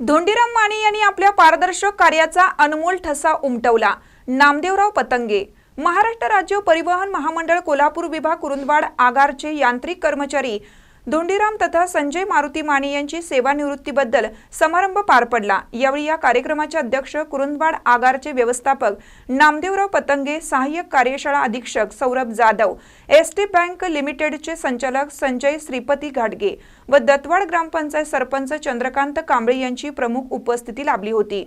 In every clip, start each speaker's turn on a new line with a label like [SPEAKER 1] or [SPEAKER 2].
[SPEAKER 1] धोंडीराम माने यांनी आपल्या पारदर्शक कार्याचा अनमोल ठसा उमटवला. नामदेवराव पतंगे. महाराष्ट्र राज्य परिवहन महामंडळ कोल्हापूर विभाग कुरुंदवाड आगारचे यांत्रिक कर्मचारी धोंडीराम तथा संजय मारुती माने यांची सेवानिवृत्तीबद्दल समारंभ पार पडला. यावेळी या कार्यक्रमाचे अध्यक्ष कुरुंदवाड आगारचे व्यवस्थापक नामदेवराव पतंगे सहाय्यक कार्यशाळा अधीक्षक Saurabh Jadhav S T bank लिमिटेडचे संचालक संजय श्रीपती घाटगे व दत्तवाड ग्रामपंचायत सरपंच चंद्रकांत कांबळे यांची प्रमुख उपस्थिती लाभली होती.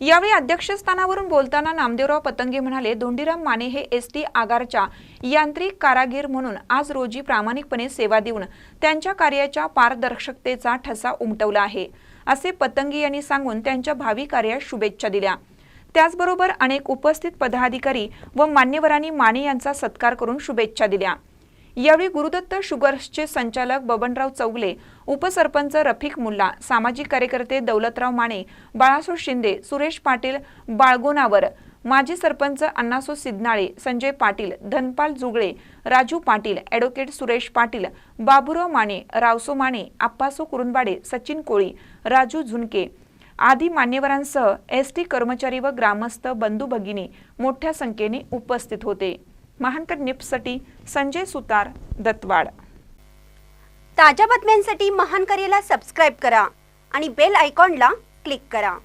[SPEAKER 1] यावेळी अध्यक्षस्थानावरून बोलताना नामदेवराव पतंगे म्हणाले धोंडीराम माने हे एस टी आगारच्या यांत्रिक कारागीर म्हणून आज रोजी प्रामाणिकपणे सेवा देऊन त्यांच्या कार्याच्या पारदर्शकतेचा ठसा उमटवला आहे. असे पतंगे यांनी सांगून त्यांच्या भावी कार्यास शुभेच्छा दिल्या. त्याचबरोबर अनेक उपस्थित पदाधिकारी व मान्यवरांनी माने यांचा सत्कार करून शुभेच्छा दिल्या. यावेळी गुरुदत्त शुगर्सचे संचालक बबनराव चौगले उपसरपंच रफिक मुल्ला सामाजिक कार्यकर्ते दौलतराव माने बाळासो शिंदे सुरेश पाटील बाळगोनावर माजी सरपंच अण्णासो सिद्धनाळे संजय पाटील धनपाल जुगळे राजू पाटील ॲडव्होकेट सुरेश पाटील बाबुराव माने रावसो माने आप्पासो कुरुंदवाडे सचिन कोळी राजू झुनके आदी मान्यवरांसह एस टी कर्मचारी व ग्रामस्थ बंधू भगिनी मोठ्या संख्येने उपस्थित होते. महानकर निप्ससाठी संजय सुतार दत्तवाड.
[SPEAKER 2] ताज्या बातम्यांसाठी महानकरेला सबस्क्राईब करा आणि बेल आयकॉनला क्लिक करा.